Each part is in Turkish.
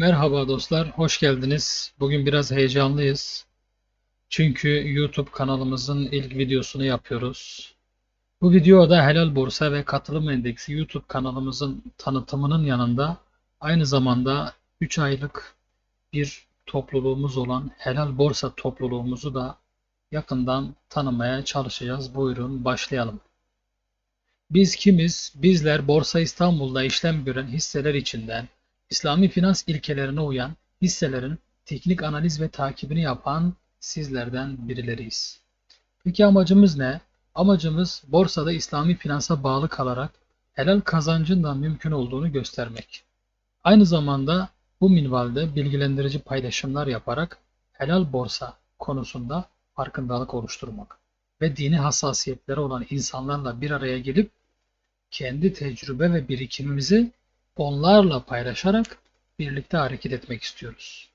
Merhaba dostlar, hoş geldiniz. Bugün biraz heyecanlıyız. Çünkü YouTube kanalımızın ilk videosunu yapıyoruz. Bu videoda Helal Borsa ve Katılım Endeksi YouTube kanalımızın tanıtımının yanında aynı zamanda 3 aylık bir topluluğumuz olan Helal Borsa topluluğumuzu da yakından tanımaya çalışacağız. Buyurun başlayalım. Biz kimiz? Bizler Borsa İstanbul'da işlem gören hisseler içinden İslami finans ilkelerine uyan hisselerin teknik analiz ve takibini yapan sizlerden birileriyiz. Peki amacımız ne? Amacımız borsada İslami finansa bağlı kalarak helal kazancın da mümkün olduğunu göstermek. Aynı zamanda bu minvalde bilgilendirici paylaşımlar yaparak helal borsa konusunda farkındalık oluşturmak ve dini hassasiyetleri olan insanlarla bir araya gelip kendi tecrübe ve birikimimizi onlarla paylaşarak birlikte hareket etmek istiyoruz.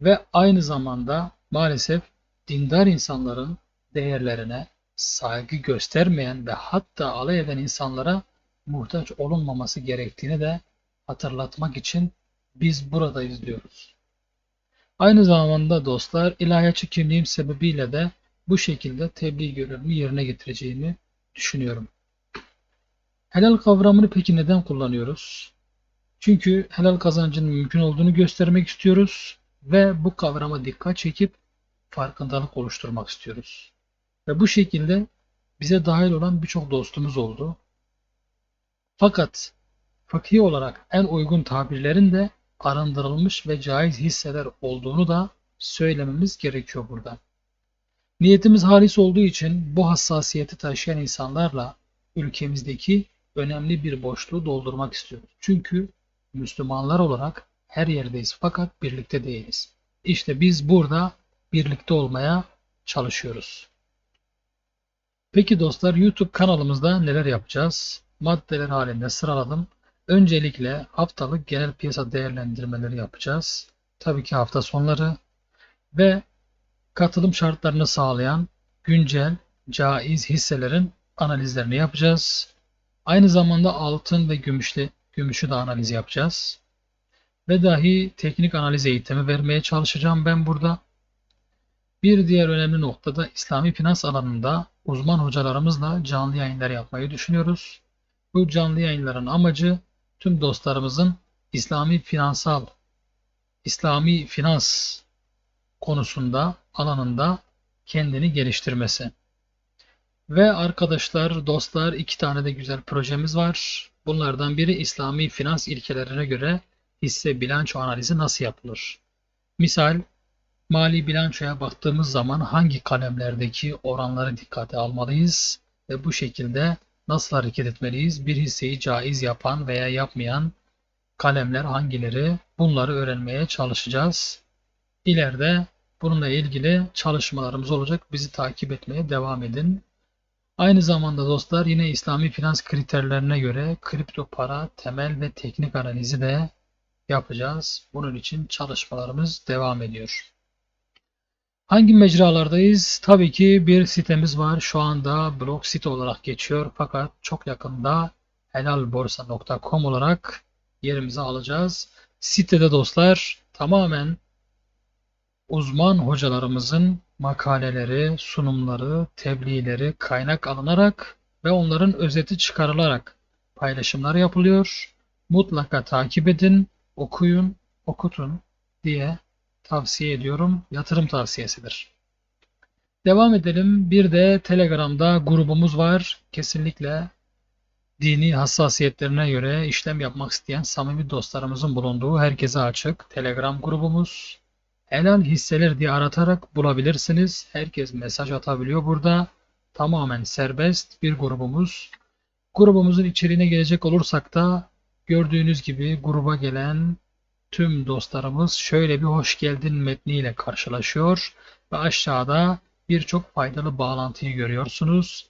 Ve aynı zamanda maalesef dindar insanların değerlerine saygı göstermeyen ve hatta alay eden insanlara muhtaç olunmaması gerektiğini de hatırlatmak için biz buradayız diyoruz. Aynı zamanda dostlar ilahiyatçı kimliğim sebebiyle de bu şekilde tebliğ görevimi yerine getireceğimi düşünüyorum. Helal kavramını peki neden kullanıyoruz? Çünkü helal kazancın mümkün olduğunu göstermek istiyoruz ve bu kavrama dikkat çekip farkındalık oluşturmak istiyoruz. Ve bu şekilde bize dahil olan birçok dostumuz oldu. Fakat fıkhi olarak en uygun tabirlerin de arındırılmış ve caiz hisseler olduğunu da söylememiz gerekiyor burada. Niyetimiz halis olduğu için bu hassasiyeti taşıyan insanlarla ülkemizdeki önemli bir boşluğu doldurmak istiyoruz. Çünkü Müslümanlar olarak her yerdeyiz fakat birlikte değiliz. İşte biz burada birlikte olmaya çalışıyoruz. Peki dostlar YouTube kanalımızda neler yapacağız? Maddeler halinde sıraladım. Öncelikle haftalık genel piyasa değerlendirmeleri yapacağız. Tabii ki hafta sonları ve katılım şartlarını sağlayan güncel, caiz hisselerin analizlerini yapacağız. Aynı zamanda altın ve gümüşle, gümüşü de analiz yapacağız. Ve dahi teknik analiz eğitimi vermeye çalışacağım ben burada. Bir diğer önemli noktada İslami finans alanında uzman hocalarımızla canlı yayınlar yapmayı düşünüyoruz. Bu canlı yayınların amacı tüm dostlarımızın İslami finansal, İslami finans konusunda, alanında kendini geliştirmesi. Ve arkadaşlar, dostlar iki tane de güzel projemiz var. Bunlardan biri İslami finans ilkelerine göre hisse bilanço analizi nasıl yapılır? Misal, mali bilançoya baktığımız zaman hangi kalemlerdeki oranları dikkate almalıyız ve bu şekilde nasıl hareket etmeliyiz? Bir hisseyi caiz yapan veya yapmayan kalemler hangileri? Bunları öğrenmeye çalışacağız. İleride bununla ilgili çalışmalarımız olacak. Bizi takip etmeye devam edin. Aynı zamanda dostlar yine İslami finans kriterlerine göre kripto para temel ve teknik analizi de yapacağız. Bunun için çalışmalarımız devam ediyor. Hangi mecralardayız? Tabii ki bir sitemiz var. Şu anda blog site olarak geçiyor. Fakat çok yakında helalborsa.com olarak yerimizi alacağız. Sitede dostlar tamamen uzman hocalarımızın makaleleri, sunumları, tebliğleri kaynak alınarak ve onların özeti çıkarılarak paylaşımlar yapılıyor. Mutlaka takip edin, okuyun, okutun diye tavsiye ediyorum. Yatırım tavsiyesidir. Devam edelim. Bir de Telegram'da grubumuz var. Kesinlikle dini hassasiyetlerine göre işlem yapmak isteyen samimi dostlarımızın bulunduğu herkese açık Telegram grubumuz. Helal hisseler diye aratarak bulabilirsiniz. Herkes mesaj atabiliyor burada. Tamamen serbest bir grubumuz. Grubumuzun içeriğine gelecek olursak da gördüğünüz gibi gruba gelen tüm dostlarımız şöyle bir hoş geldin metniyle karşılaşıyor ve aşağıda birçok faydalı bağlantıyı görüyorsunuz.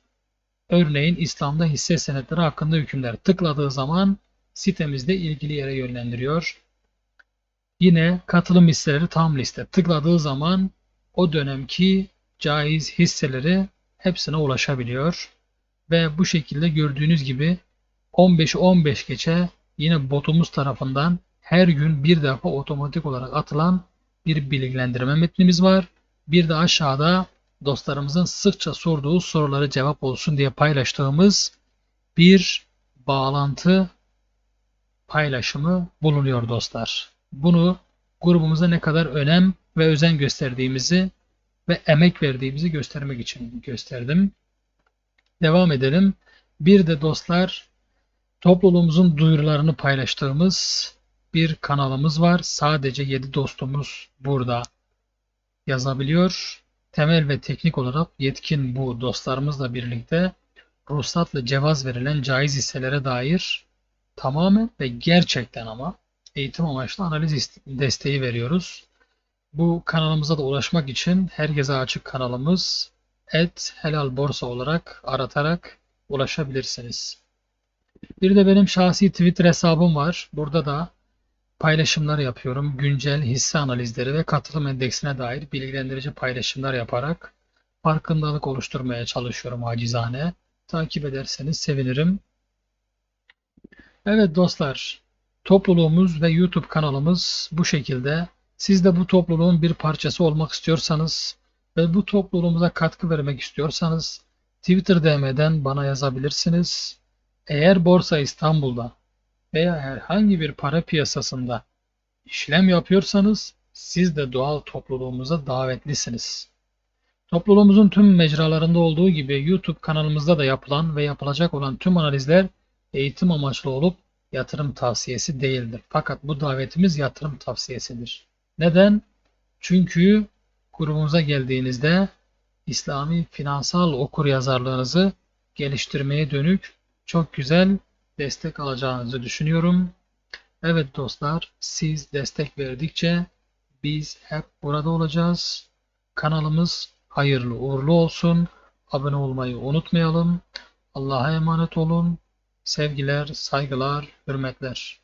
Örneğin İslam'da hisse senetleri hakkında hükümler tıkladığı zaman sitemizde ilgili yere yönlendiriyor. Yine katılım hisseleri tam liste tıkladığı zaman o dönemki caiz hisseleri hepsine ulaşabiliyor. Ve bu şekilde gördüğünüz gibi 15'i 15 geçe yine botumuz tarafından her gün bir defa otomatik olarak atılan bir bilgilendirme metnimiz var. Bir de aşağıda dostlarımızın sıkça sorduğu soruları cevap olsun diye paylaştığımız bir bağlantı paylaşımı bulunuyor dostlar. Bunu grubumuza ne kadar önem ve özen gösterdiğimizi ve emek verdiğimizi göstermek için gösterdim. Devam edelim. Bir de dostlar topluluğumuzun duyurularını paylaştığımız bir kanalımız var. Sadece 7 dostumuz burada yazabiliyor. Temel ve teknik olarak yetkin bu dostlarımızla birlikte ruhsatla cevaz verilen caiz hisselere dair tamamen ve gerçekten ama eğitim amaçlı analiz desteği veriyoruz. Bu kanalımıza da ulaşmak için herkese açık kanalımız et helal borsa olarak aratarak ulaşabilirsiniz. Bir de benim şahsi Twitter hesabım var. Burada da paylaşımlar yapıyorum. Güncel hisse analizleri ve katılım endeksine dair bilgilendirici paylaşımlar yaparak farkındalık oluşturmaya çalışıyorum acizane. Takip ederseniz sevinirim. Evet dostlar, topluluğumuz ve YouTube kanalımız bu şekilde. Siz de bu topluluğun bir parçası olmak istiyorsanız ve bu topluluğumuza katkı vermek istiyorsanız Twitter DM'den bana yazabilirsiniz. Eğer Borsa İstanbul'da veya herhangi bir para piyasasında işlem yapıyorsanız siz de doğal topluluğumuza davetlisiniz. Topluluğumuzun tüm mecralarında olduğu gibi YouTube kanalımızda da yapılan ve yapılacak olan tüm analizler eğitim amaçlı olup yatırım tavsiyesi değildir. Fakat bu davetimiz yatırım tavsiyesidir. Neden? Çünkü grubumuza geldiğinizde İslami finansal okur yazarlığınızı geliştirmeye dönük çok güzel destek alacağınızı düşünüyorum. Evet dostlar, siz destek verdikçe biz hep burada olacağız. Kanalımız hayırlı uğurlu olsun. Abone olmayı unutmayalım. Allah'a emanet olun. Sevgiler, saygılar, hürmetler.